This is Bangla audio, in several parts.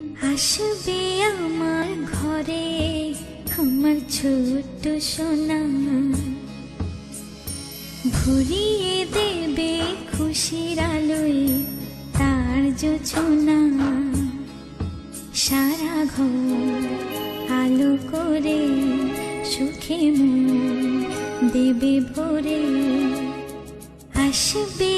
আসবে আমার ঘরে আমার ছোট্ট সোনা। ভরিয়ে দেবে খুশির আলোয় তার জোছনা সারা ঘর আলো করে সুখে মন দেবে ভরে। আসবে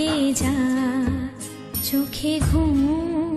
আয় যা চোখে ঘুম